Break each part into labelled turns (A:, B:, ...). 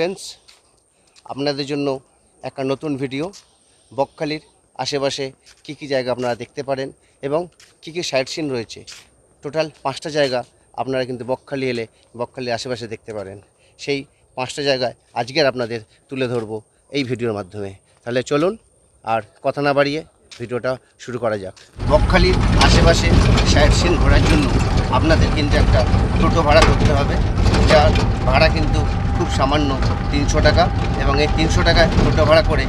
A: Friends আপনাদের জন্য একটা নতুন ভিডিও বকখালির আশেপাশে কী কী জায়গা আপনারা দেখতে পারেন এবং কী কী সাইট সিন রয়েছে। টোটাল পাঁচটা জায়গা আপনারা কিন্তু বকখালি এলে বকখালির আশেপাশে দেখতে পারেন। সেই পাঁচটা জায়গায় আজকের আপনাদের তুলে ধরবো এই ভিডিওর মাধ্যমে। তাহলে চলুন আর কথা না বাড়িয়ে ভিডিওটা শুরু করা যাক। বকখালির আশেপাশে সাইট সিন ঘোরার জন্য আপনাদের কিন্তু একটা টোটো ভাড়া করতে হবে। যার ভাড়া কিন্তু সামান্য তিনশো টাকা এবং এই তিনশো টাকায় টোটো ভাড়া করে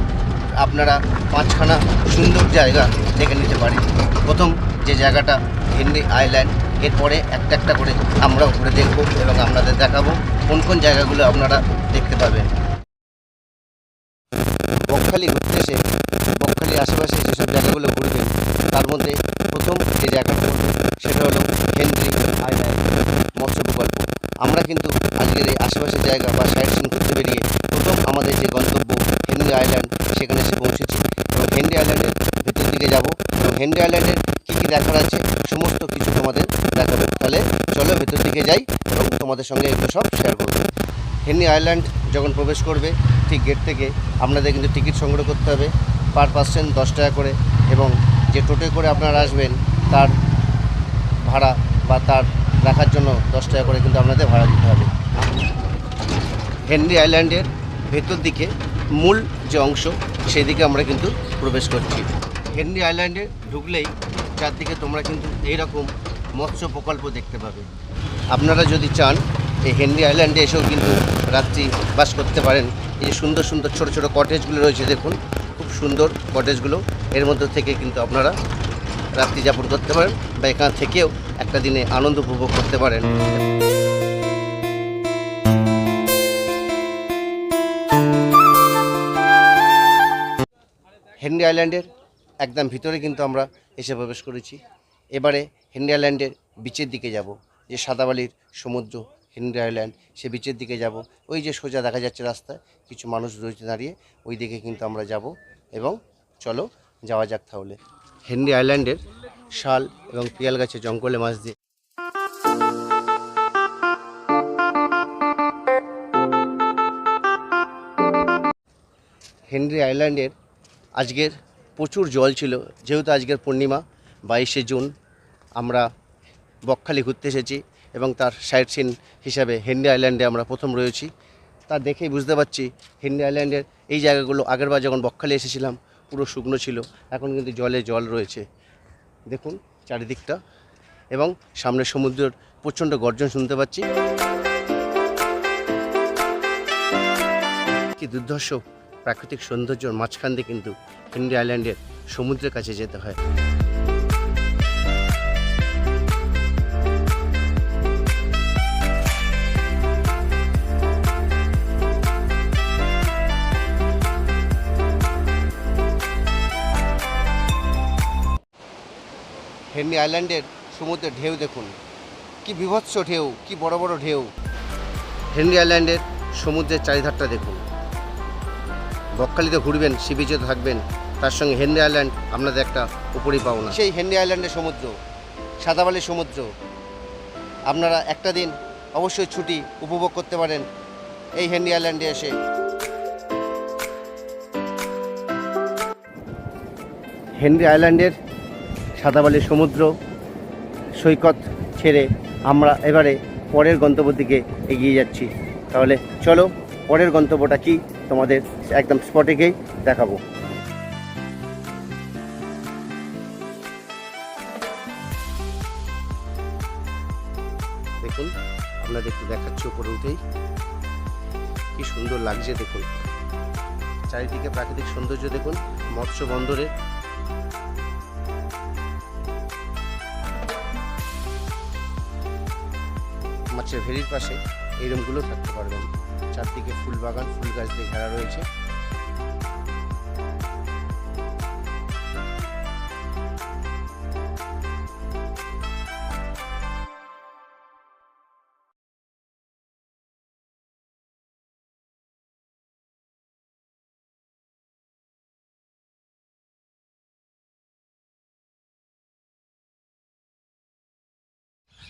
A: আপনারা পাঁচখানা সুন্দর জায়গা দেখে নিতে পারেন। প্রথম যে জায়গাটা হেনরি আইল্যান্ড, এরপরে একটা একটা করে আমরা ঘুরে দেখব এবং আপনাদের দেখাবো কোন কোন জায়গাগুলো আপনারা দেখতে পাবেন। বকখালি ঘুরতে এসে বকখালির আশেপাশে যেসব জায়গাগুলো ঘুরবেন, তার মধ্যে প্রথম যে জায়গাটা সেটা হলো হেনরি আইল্যান্ড। আমরা কিন্তু আজকের এই আশেপাশের জায়গা বা সাইট সিন ঘুরতে বেরিয়ে প্রথম আমাদের যে গন্তব্য হেনরি আইল্যান্ড সেখানে এসে পৌঁছেছি। এবং হেনরি আইল্যান্ডের ভেতর দিকে যাব। এবং হেনরি আইল্যান্ডের কী কী দেখার আছে, সমস্ত কিছু তোমাদের দেখাবে। তাহলে চলো ভেতর দিকে যাই এবং তোমাদের সঙ্গে এগুলো সব শেয়ার করব। হেনরি আইল্যান্ড যখন প্রবেশ করবে, ঠিক গেট থেকে আপনাদের কিন্তু টিকিট সংগ্রহ করতে হবে পার পার্সেন্ট দশ টাকা করে। এবং যে টোটোয় করে আপনারা আসবেন, তার ভাড়া বা তার রাখার জন্য দশ টাকা করে কিন্তু আপনাদের ভাড়া দিতে হবে। হেনরি আইল্যান্ডের ভেতর দিকে মূল যে অংশ, সেদিকে আমরা কিন্তু প্রবেশ করছি। হেনরি আইল্যান্ডে ঢুকলেই চারদিকে তোমরা কিন্তু এইরকম মৎস্য প্রকল্প দেখতে পাবে। আপনারা যদি চান, এই হেনরি আইল্যান্ডে এসেও কিন্তু রাত্রি বাস করতে পারেন। এই যে সুন্দর সুন্দর ছোট ছোট কটেজগুলো রয়েছে, দেখুন, খুব সুন্দর কটেজগুলো এর মধ্যে থেকে কিন্তু আপনারা রাত্রি যাপন করতে পারেন বা এখান থেকেও একটা দিনে আনন্দ উপভোগ করতে পারেন। হেনরি আইল্যান্ডের একদম ভিতরে কিন্তু আমরা এসে প্রবেশ করেছি। এবারে হেনরি আইল্যান্ডের বিচের দিকে যাব, যে সাদাবালির সমুদ্র হেনরি আইল্যান্ড, সে বিচের দিকে যাব। ওই যে সোজা দেখা যাচ্ছে রাস্তায়, কিছু মানুষ রয়েছে দাঁড়িয়ে ওই দিকে কিন্তু আমরা যাব। এবং চলো, যাওয়া যাক তাহলে। হেনরি আইল্যান্ডের শাল এবং পিয়াল গাছে জঙ্গলে মাছ দিয়ে। হেনরি আইল্যান্ডের আজকের প্রচুর জল ছিল, যেহেতু আজকের পূর্ণিমা, বাইশে জুন, আমরা বকখালি ঘুরতে এসেছি এবং তার সাইট সিন হিসাবে হেনরি আইল্যান্ডে আমরা প্রথম রয়েছি। তা দেখেই বুঝতে পারছি, হেনরি আইল্যান্ডের এই জায়গাগুলো আগেরবার যখন বকখালি এসেছিলাম, পুরো শুকনো ছিল, এখন কিন্তু জলে জল রয়েছে। দেখুন চারিদিকটা এবং সামনে সমুদ্রের প্রচণ্ড গর্জন শুনতে পাচ্ছি। কি দুর্ধর্ষ প্রাকৃতিক সৌন্দর্যর মাঝখান দিয়ে কিন্তু হেনরি আইল্যান্ডের সমুদ্রের কাছে যেতে হয়। হেনরি আইল্যান্ডের সমুদ্রের ঢেউ দেখুন। কি বিভৎস ঢেউ কি বড় বড় ঢেউ। হেনরি আইল্যান্ডের সমুদ্রের চারিধারটা দেখুন। বকখালিতে ঘুরবেন সি বিচে থাকবেন তার সঙ্গে হেনরি আইল্যান্ড আপনাদের একটা উপরই পাওনা। সেই হেনরি আইল্যান্ডের সমুদ্র সাদাবালির সমুদ্র। আপনারা একটা দিন অবশ্যই ছুটি উপভোগ করতে পারেন এই হেনরি আইল্যান্ডে এসে। হেনরি আইল্যান্ডের সাদাবালির সমুদ্র সৈকত ছেড়ে আমরা এবারে পরের গন্তব্যের দিকে এগিয়ে যাচ্ছি। তাহলে চলো, পরের গন্তব্যটা কি তোমাদের একদম স্পটে গিয়েই দেখাবো। দেখুন আপনাদের একটু দেখাচ্ছি উপরে উঠেই। কি সুন্দর লাগছে দেখুন। চারিদিকে প্রাকৃতিক সৌন্দর্য দেখুন মৎস্য বন্দরে মাছের ভেরির পাশে এই রুমগুলো থাকতে পারবেন। চারদিকে ফুল বাগান, ফুল গাছ দিয়ে ঘেরা রয়েছে।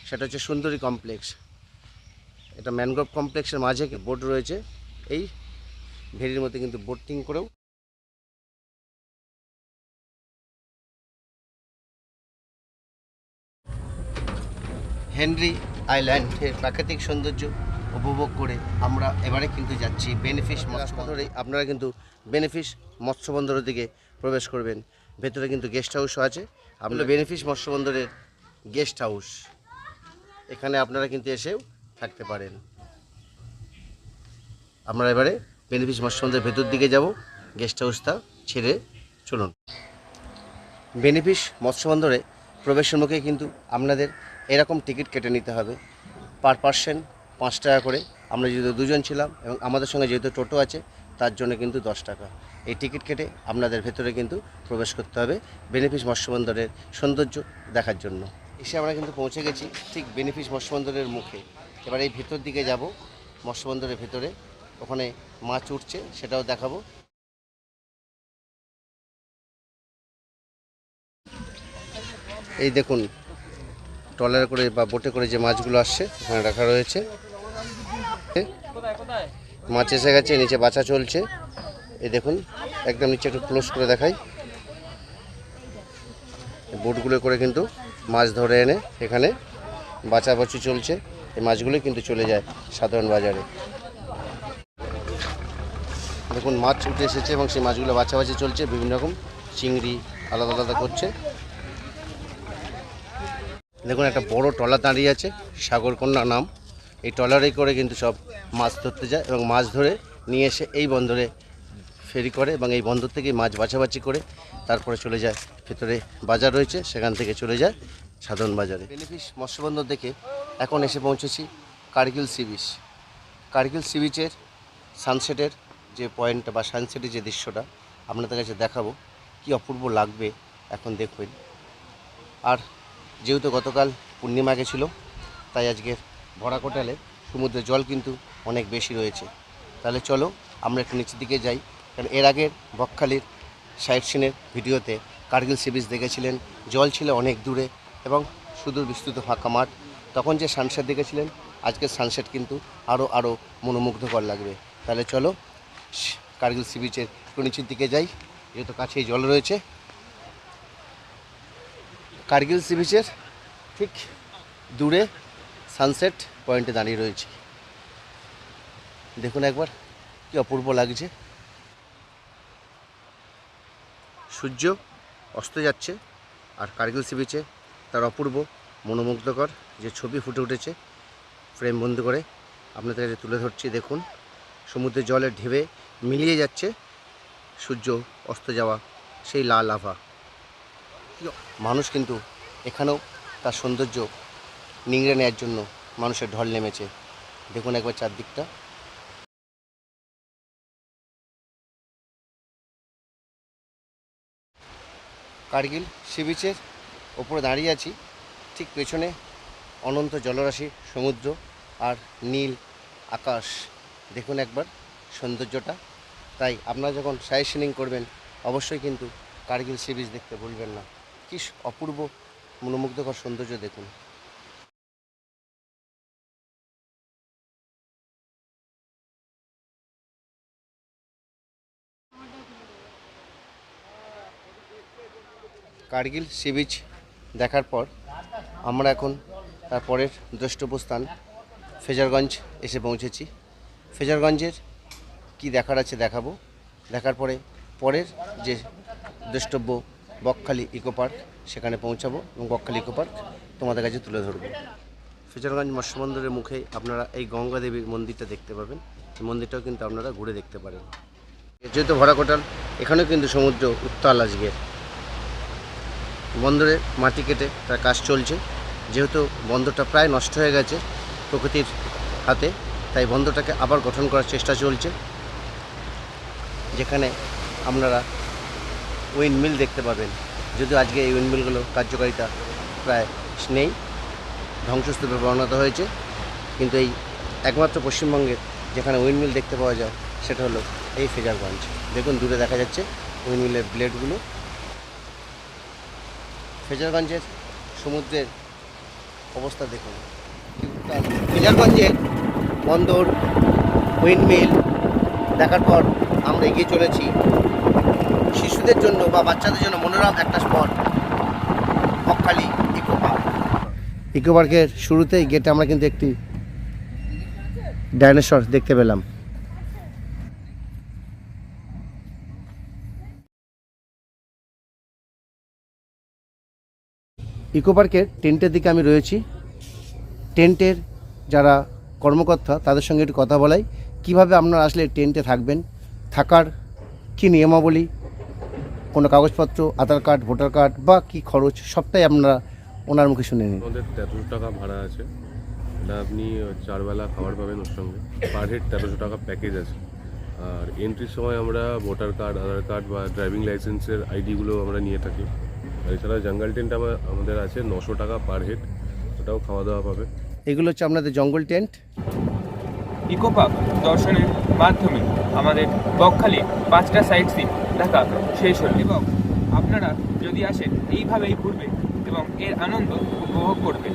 A: সেটা হচ্ছে সুন্দরী কমপ্লেক্স। এটা ম্যানগ্রোভ কমপ্লেক্সের মাঝে বোট রয়েছে। এই ভেরির মধ্যে কিন্তু বোটিং করেও হেনরি আইল্যান্ডের প্রাকৃতিক সৌন্দর্য উপভোগ করে আমরা এবারে কিন্তু যাচ্ছি বেনিফিস মৎস্য বন্দরে। আপনারা কিন্তু বেনিফিস মৎস্যবন্দরের দিকে প্রবেশ করবেন। ভেতরে কিন্তু গেস্ট হাউসও আছে। আপনার বেনিফিস মৎস্যবন্দরের গেস্ট হাউস। এখানে আপনারা কিন্তু এসেও থাকতে পারেন আমরা এবারে বেনিফিস মৎস্যবন্দরের ভেতর দিকে যাব। গেস্ট হাউসটা ছেড়ে চলুন। বেনিফিস মৎস্য বন্দরে প্রবেশের মুখে কিন্তু আপনাদের এরকম টিকিট কেটে নিতে হবে। পার পার্সন পাঁচ টাকা করে। আমরা যেহেতু দুজন ছিলাম এবং আমাদের সঙ্গে যেহেতু টোটো আছে, তার জন্য কিন্তু দশ টাকা। এই টিকিট কেটে আপনাদের ভেতরে কিন্তু প্রবেশ করতে হবে বেনিফিস মৎস্যবন্দরের সৌন্দর্য দেখার জন্য। এসে আমরা কিন্তু পৌঁছে গেছি ঠিক বেনিফিস মৎস্যবন্দরের মুখে। এবার এই ভেতর দিকে যাব মৎস্য বন্দরের ভেতরে। ওখানে মাছ উঠছে, সেটাও দেখাবো। এই দেখুন, ট্রলারে করে বা বোটে করে যে মাছগুলো আসছে, ওখানে রাখা রয়েছে। মাছ এসে গেছে, নিচে বাছা চলছে। এই দেখুন, একদম নিচে একটু ক্লোজ করে দেখাই। বোটগুলো করে কিন্তু মাছ ধরে এনে এখানে বাছাবাছি চলছে। এই মাছগুলো কিন্তু চলে যায় সাধারণ বাজারে। দেখুন, মাছ উঠে এসেছে এবং সেই মাছগুলো বাছাবাছি চলছে, বিভিন্ন রকম চিংড়ি আলাদা আলাদা করছে। দেখুন, একটা বড় ট্রলার দাঁড়িয়ে আছে সাগরকন্যা নাম। এই ট্রলারে করে কিন্তু সব মাছ ধরতে যায় এবং মাছ ধরে নিয়ে এসে এই বন্দরে ফেরি করে এবং এই বন্দর থেকে মাছ বাছাবাছি করে তারপরে চলে যায়, ভেতরে বাজার রয়েছে, সেখান থেকে চলে যায়। সাধারণ বাজারে। বেনিফিস মৎস্যবন্দর দেখে এখন এসে পৌঁছেছি Kargil sea beach Kargil sea বিচের সানসেটের যে পয়েন্টটা বা সানসেটের যে দৃশ্যটা আপনাদের কাছে দেখাবো, কি অপূর্ব লাগবে এখন দেখবেন আর যেহেতু গতকাল পূর্ণিমা গেছিল, তাই আজকের ভরা কোটালে সমুদ্রের জল কিন্তু অনেক বেশি রয়েছে। তাহলে চলো, আমরা একটু নিচের দিকে যাই। কারণ এর আগের বকখালির সাইট সিনের ভিডিওতে কার্গিল সি বিচ দেখেছিলেন। জল ছিল অনেক দূরে এবং সুদূর বিস্তৃত ফাঁকা মাঠ। তখন যে সানসেট দেখেছিলেন, আজকের সানসেট কিন্তু আরও আরও মনোমুগ্ধকর লাগবে। তাহলে চলো কার্গিল সি বিচের নিচের দিকে যাই। যেহেতু কাছেই জল রয়েছে। কার্গিল সি বিচের ঠিক দূরে সানসেট পয়েন্টে দাঁড়িয়ে রয়েছে। দেখুন একবার, কি অপূর্ব লাগছে। সূর্য অস্ত যাচ্ছে আর কার্গিল সি বিচে তার অপূর্ব, মনোমুগ্ধকর যে ছবি ফুটে উঠেছে ফ্রেম বন্ধ করে আপনাদের কাছে তুলে ধরছি। দেখুন, সমুদ্রের জলের ঢেবে মিলিয়ে যাচ্ছে সূর্য অস্ত যাওয়া সেই লাল আভা মানুষ কিন্তু এখানেও তার সৌন্দর্য নিংড়ে নেওয়ার জন্য মানুষের ঢল নেমেছে। দেখুন একবার চারদিকটা। কার্গিল, সি বিচের ওপরে দাঁড়িয়ে আছি। ঠিক পেছনে অনন্ত জলরাশি, সমুদ্র আর নীল আকাশ। দেখুন একবার সৌন্দর্যটা। তাই আপনারা যখন সাইসিনিং করবেন, অবশ্যই কিন্তু কার্গিল সি বিচ দেখতে ভুলবেন না। কি অপূর্ব মনোমুগ্ধকর সৌন্দর্য দেখুন। কার্গিল সি বিচ দেখার পর আমরা এখন তারপরের দ্রষ্টব্যস্থান ফেজারগঞ্জ এসে পৌঁছেছি। ফেজারগঞ্জের কি দেখার আছে দেখাবো। দেখার পরে পরের যে দ্রষ্টব্য বকখালি ইকো পার্ক, সেখানে পৌঁছাবো এবং বকখালি ইকো পার্ক তোমাদের কাছে তুলে ধরবো। ফেজারগঞ্জ মৎস্য বন্দরের মুখে আপনারা এই গঙ্গা দেবীর মন্দিরটা দেখতে পাবেন। এই মন্দিরটাও কিন্তু আপনারা ঘুরে দেখতে পারেন। যেহেতু ভরা কোটাল এখানেও কিন্তু সমুদ্র উত্তাল আজকের। বন্দরে মাটি কেটে তার কাজ চলছে। যেহেতু বন্দরটা প্রায় নষ্ট হয়ে গেছে প্রকৃতির হাতে, তাই বন্দরটাকে আবার গঠন করার চেষ্টা চলছে। যেখানে আপনারা উইন্ডমিল দেখতে পাবেন। যদিও আজকে এই উইন্ডমিলগুলো কার্যকারিতা প্রায় নেই, ধ্বংসস্তূপে পরিণত হয়েছে। কিন্তু এই একমাত্র পশ্চিমবঙ্গের যেখানে উইন্ডমিল দেখতে পাওয়া যায়, সেটা হলো এই ফেজারগঞ্জ। দেখুন, দূরে দেখা যাচ্ছে উইন্ডমিলের ব্লেডগুলো। ফেজারগঞ্জের সমুদ্রের অবস্থা দেখুন। ফেজারগঞ্জের বন্দর উইন্ডমিল দেখার পর আমরা এগিয়ে চলেছি। শিশুদের জন্য বা বাচ্চাদের জন্য মনোরম একটা spot Bakkhali eco park eco পার্কের শুরুতেই গেটে আমরা কিন্তু একটি ডাইনোসর দেখতে পেলাম। ইকো পার্কের টেন্টের দিকে আমি রয়েছি। টেন্টের যারা কর্মকর্তা, তাদের সঙ্গে একটু কথা বলাই। কীভাবে আপনারা আসলে টেন্টে থাকবেন? থাকার কি নিয়মাবলী? কোনো কাগজপত্র, আধার কার্ড, ভোটার কার্ড বা কি খরচ, সবটাই আপনারা ওনার মুখে শুনে নিন।
B: আমাদের তেরোশো টাকা ভাড়া আছে। আপনি চারবেলা খাবার পাবেন ওর সঙ্গে। পার হেড তেরোশো টাকা প্যাকেজ আছে। আর এন্ট্রির সময় আমরা ভোটার কার্ড, আধার কার্ড বা ড্রাইভিং লাইসেন্সের আইডিগুলো আমরা নিয়ে থাকি। এছাড়া জঙ্গল টেন্ট আমাদের আছে নশো টাকা পার হেড ওটাও খাওয়া দাওয়া পাবে।
A: এগুলো হচ্ছে আপনাদের জঙ্গল টেন্ট?
C: ইকো পার্ক দর্শনের মাধ্যমে আমাদের বকখালি পাঁচটা সাইট সিন দেখা শেষ হল। এবং আপনারা যদি আসেন এইভাবেই ঘুরবেন এবং এর আনন্দ উপভোগ করবেন।